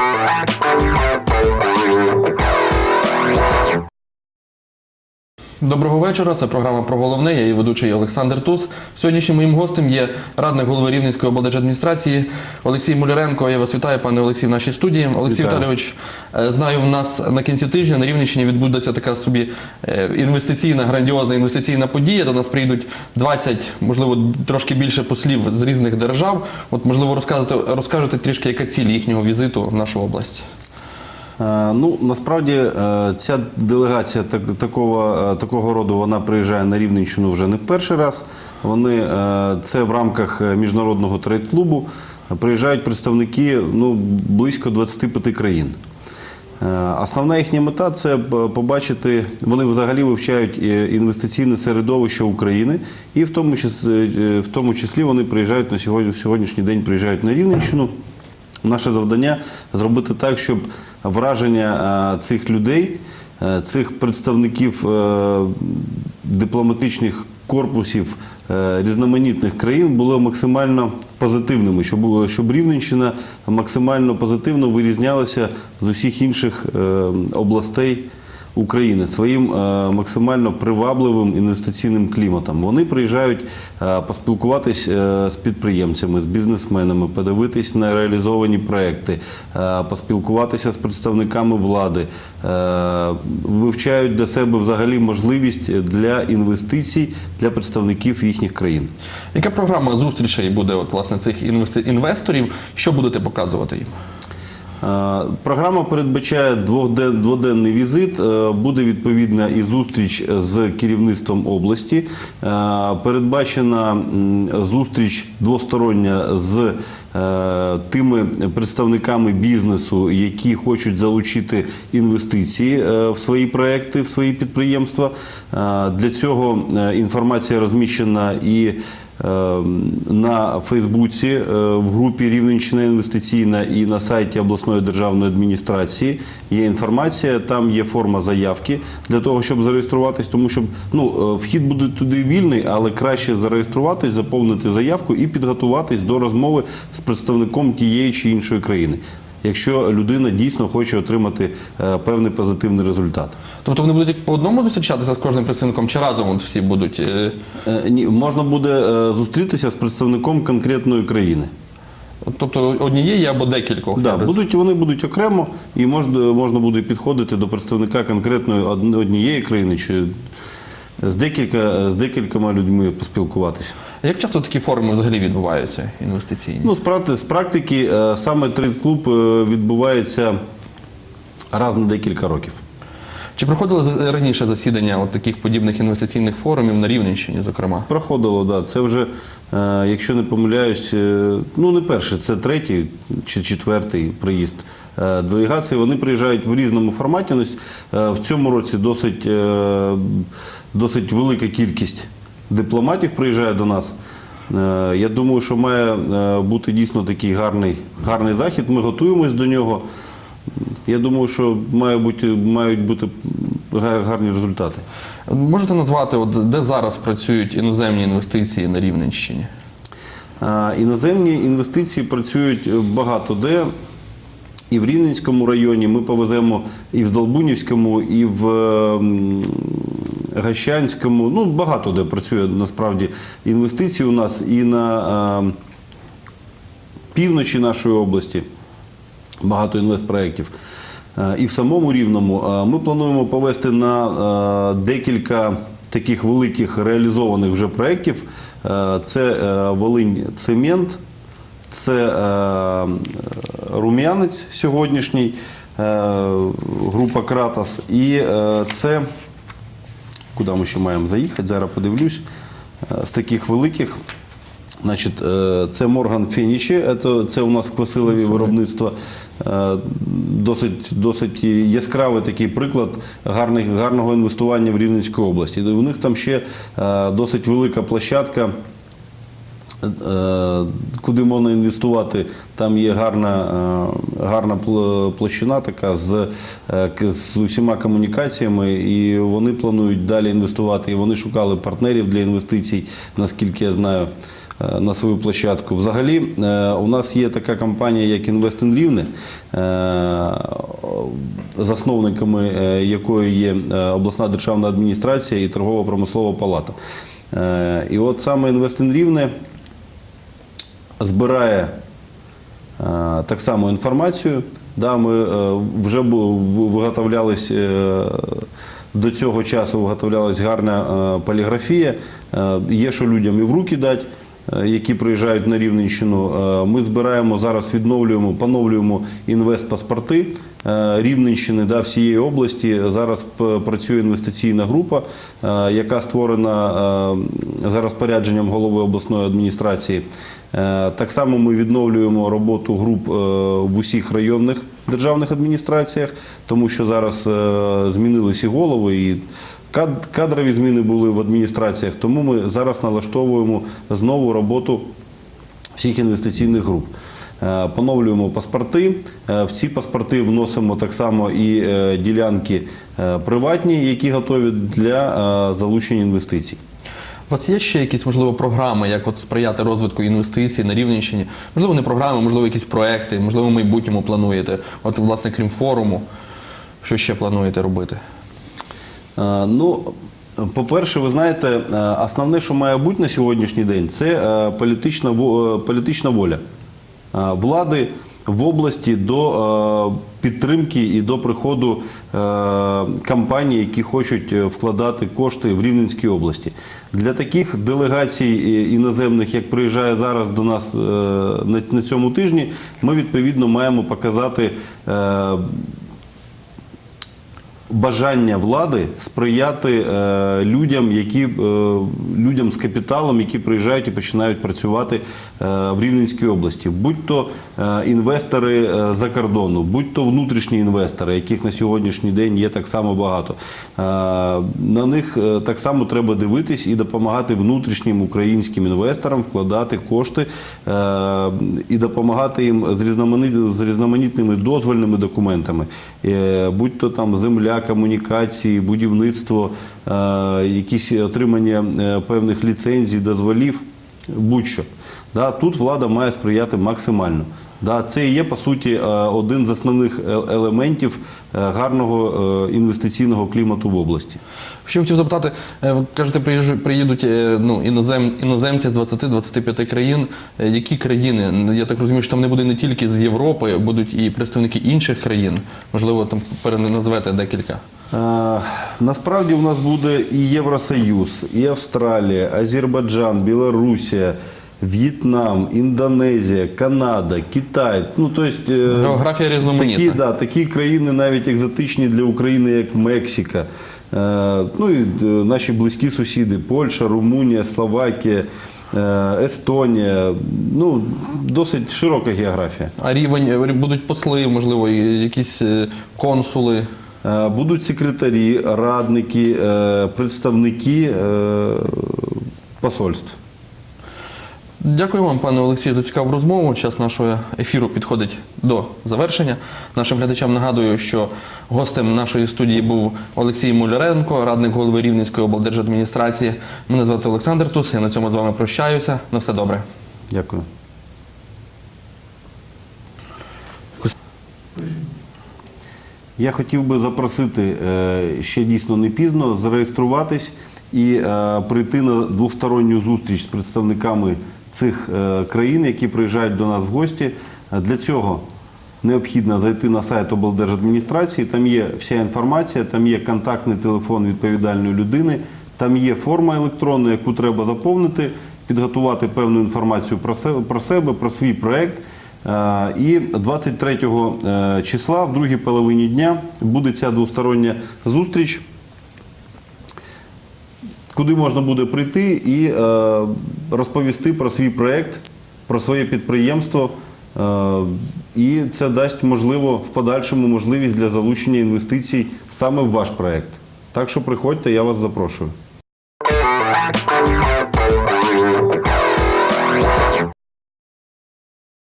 Música Доброго вечора. Це програма про головне. Я її ведучий Олександр Туз. Сьогоднішнім моїм гостем є радник голови Рівненської облдержадміністрації Олексій Муляренко. Я вас вітаю, пане Олексій, в нашій студії. Олексій Вітаю. Віталійович, е, знаю, в нас на кінці тижня на Рівненщині відбудеться така собі е, інвестиційна, грандіозна інвестиційна подія. До нас прийдуть 20, можливо, трошки більше послів з різних держав. От, можливо, розкажете, розкажете трішки, яка ціль їхнього візиту в нашу область. Е, Ну насправді е, ця делегація так, такого, е, такого роду вона приїжджає на Рівненщину вже не в перший раз. Вони це в рамках міжнародного трейд-клубу. Приїжджають представники ну, близько 25 країн. Основна їхня мета це побачити, вони взагалі вивчають інвестиційне середовище України, і в тому числі, в тому числі вони приїжджають на сьогодні, сьогоднішній день приїжджають на Рівненщину. Наше завдання зробити так, щоб враження е, цих людей, е, цих представників е, дипломатичних корпусів різноманітних країн було максимально позитивними, щоб, щоб Рівненщина максимально позитивно вирізнялася з усіх інших областей. України своїм е, максимально привабливим інвестиційним кліматом. Вони приїжджають е, поспілкуватись е, з підприємцями, з бізнесменами, подивитись на реалізовані проекти, поспілкуватися з представниками влади, вивчають для себе взагалі можливість для інвестицій для представників їхніх країн. Яка програма зустрічей буде от, власне, цих інвесторів? Що будете показувати їм? Е, Програма передбачає дводенний візит. Е, Буде відповідна і зустріч з керівництвом області. Е, Передбачена зустріч двостороння з тими представниками бізнесу, які хочуть залучити інвестиції в свої проекти, в свої підприємства. Для цього інформація розміщена і на Фейсбуці е, в групі Рівненщина інвестиційна і на сайті обласної державної адміністрації є інформація. Там є форма заявки для того, щоб зареєструватись, тому що ну, е, вхід буде туди вільний, але краще зареєструватись, заповнити заявку і підготуватись до розмови з представником тієї чи іншої країни. Якщо людина дійсно хоче отримати е, певний позитивний результат. Тобто вони будуть по одному зустрічатися з кожним представником, чи разом всі будуть? е, Е, Ні, можна буде зустрітися з представником конкретної країни. Тобто однієї або декількох? Да, будуть, вони будуть окремо, і можна, можна буде підходити до представника конкретної однієї країни чи з, декілька, з декількома людьми поспілкуватися. Як часто такі форуми взагалі відбуваються інвестиційні? Ну, з, практи- практики е, саме трейд-клуб е, відбувається раз на декілька років. Чи проходили за- раніше засідання от таких подібних інвестиційних форумів на Рівненщині, зокрема? Проходило, да. Це вже, е, якщо не помиляюсь, ну не перший, це третій чи четвертий приїзд делегації. Вони приїжджають в різному форматі. Е, В цьому році досить, е, досить велика кількість дипломатів приїжджає до нас. Е, Я думаю, що має е, бути дійсно такий гарний, гарний захід. Ми готуємось до нього. Я думаю, що має бути, мають бути гарні результати. Можете назвати, от, де зараз працюють іноземні інвестиції на Рівненщині? Іноземні інвестиції працюють багато де. І в Рівненському районі ми повеземо і в Долбунівському, і в ем, Гащанському. Ну, багато де працює насправді інвестиції у нас і на ем, півночі нашої області. Багато інвестпроєктів. Е, І в самому рівному Е, ми плануємо повести на е, декілька таких великих реалізованих вже проєктів. Це Волинь Цемент, це е, Рум'янець сьогоднішній, е, група Кратас. І е, це, куди ми ще маємо заїхати, зараз подивлюсь, з таких великих. Значить, це Морган Фінічі, це, у нас в Квасилові виробництво. Досить, досить яскравий такий приклад гарних, гарного інвестування в Рівненській області. У них там ще досить велика площадка. Е, Куди можна інвестувати, там є гарна, е, гарна пл- площина така з, е, з усіма комунікаціями, і вони планують далі інвестувати. І вони шукали партнерів для інвестицій, наскільки я знаю. на свою площадку. Взагалі, у нас є така компанія, як Інвестин Рівне, засновниками якої є обласна державна адміністрація і торгово-промислова палата. І от саме Інвестин Рівне збирає е, так само інформацію. Да, ми е, вже виготовлялись е, до цього часу виготовлялась гарна поліграфія. Є що людям і в руки дати, які приїжджають на Рівненщину. Ми збираємо зараз, відновлюємо, поновлюємо інвестпаспорти е, Рівненщини, да, всієї області. Зараз працює інвестиційна група, яка створена за розпорядженням голови обласної адміністрації. Е, Так само ми відновлюємо роботу груп е, в усіх районних державних адміністраціях, тому що зараз е, змінилися голови, і кадрові зміни були в адміністраціях. Тому ми зараз налаштовуємо знову роботу всіх інвестиційних груп. Поновлюємо паспорти. В ці паспорти вносимо так само і ділянки приватні, які готові для залучення інвестицій. У вас є ще якісь, можливо, програми, як от сприяти розвитку інвестицій на Рівненщині? Можливо, не програми, можливо, якісь проекти, можливо, в майбутньому плануєте. От, власне, крім форуму, що ще плануєте робити? Е, Ну, по-перше, ви знаєте, е, основне, що має бути на сьогоднішній день, це е, політична, політична воля влади в області до е, підтримки і до приходу е, компаній, які хочуть е, вкладати кошти в Рівненській області. Для таких делегацій іноземних, як приїжджає зараз до нас на- на цьому тижні, ми відповідно маємо показати. Бажання влади сприяти е, людям, які, е, людям з капіталом, які приїжджають і починають працювати е, в Рівненській області, будь то е, інвестори е, за кордону, будь то внутрішні інвестори, яких на сьогоднішній день є так само багато. Е, на них е, так само треба дивитись і допомагати внутрішнім українським інвесторам вкладати кошти е, і допомагати їм з різноманітними дозвольними документами, Е, будь то там земля, комунікації, будівництво, е, якісь отримання е, певних ліцензій, дозволів, будь-що. Тут влада має сприяти максимально. Да, це і є по суті е, один з основних е- елементів е, гарного інвестиційного клімату в області. Ще хотів запитати, ви кажете, приїдуть ну, інозем, іноземці з 20-25 країн. Які країни? Я так розумію, що там не буде не тільки з Європи, будуть і представники інших країн. Можливо, там переназвете декілька. Насправді у нас буде і Євросоюз, і Австралія, Азербайджан, Білорусія, В'єтнам, Індонезія, Канада, Китай. Ну, то есть, е, Географія різноманітна. Такі, да, такі країни навіть екзотичні для України, як Мексика. Е, ну і е, наші близькі сусіди Польща, Румунія, Словакія, Естонія. Ну, досить широка географія. А рівень будуть посли, можливо, якісь консули. Будуть секретарі, радники, представники посольств. Дякую вам, пане Олексію, за цікаву розмову. Час нашого ефіру підходить до завершення. Нашим глядачам нагадую, що гостем нашої студії був Олексій Муляренко, радник голови Рівненської облдержадміністрації. Мене звати Олександр Тус. Я на цьому з вами прощаюся. На все добре. Дякую. Я хотів би запросити е, ще дійсно не пізно зареєструватись і е, прийти на двосторонню зустріч з представниками цих е, країн, які приїжджають до нас в гості. Для цього необхідно зайти на сайт облдержадміністрації. Там є вся інформація, там є контактний телефон відповідальної людини, там є форма електронна, яку треба заповнити, підготувати певну інформацію про себе, про, свій проект. Е, І 23 е, числа, в другій половині дня, буде ця двостороння зустріч, куди можна буде прийти і е, розповісти про свій проект, про своє підприємство. Е, І це дасть можливо в подальшому можливість для залучення інвестицій саме в ваш проект. Так що приходьте, я вас запрошую.